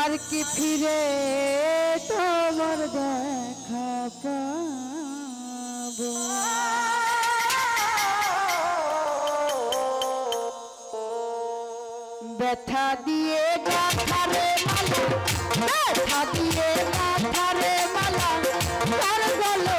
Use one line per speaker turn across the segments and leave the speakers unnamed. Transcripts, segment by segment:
আর কি ফিরে তোমার দেখা পাবো? ব্যথা দিয়ে গাথা রে মালা, ব্যথা দিয়ে গাথা রে মালা, তার গলে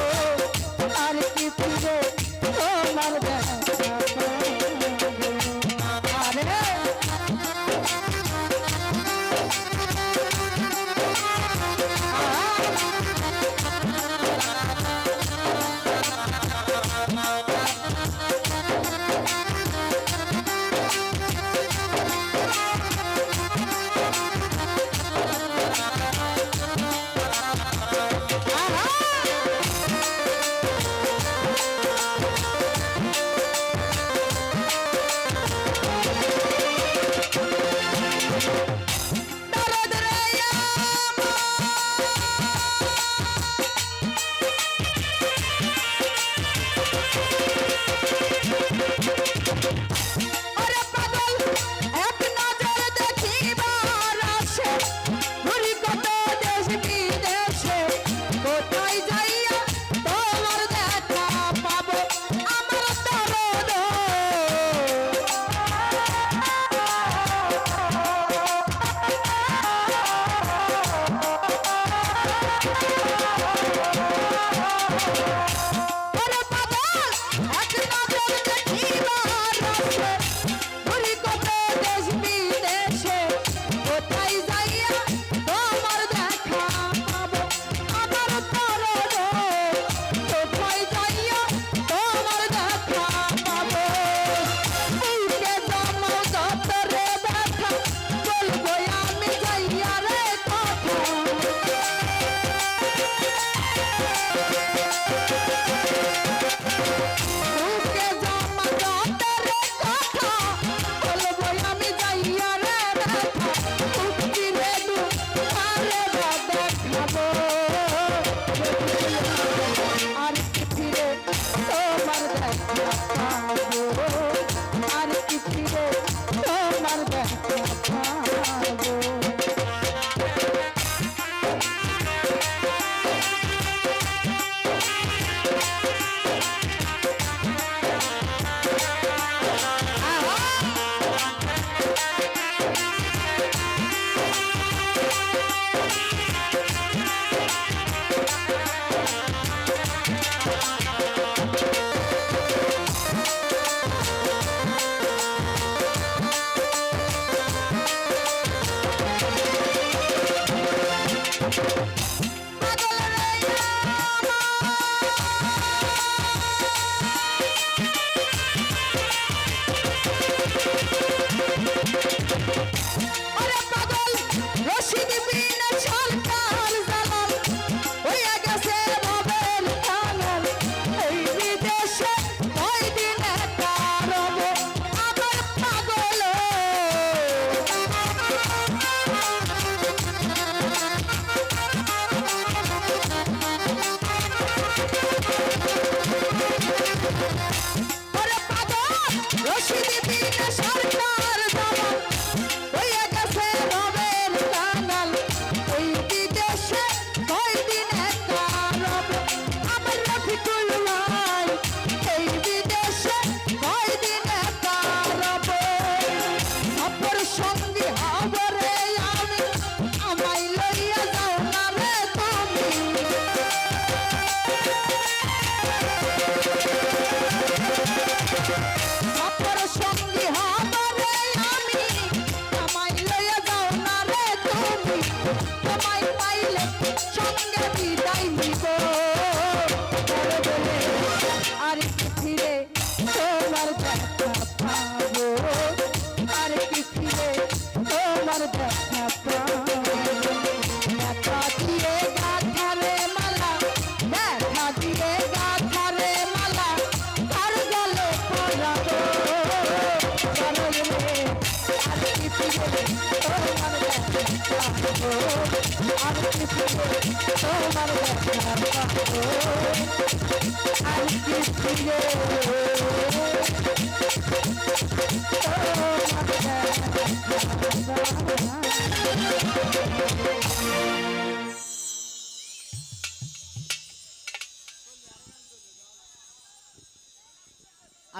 Thank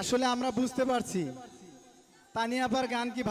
আসলে আমরা বুঝতে পারছি। তানিয়া আপার গান কি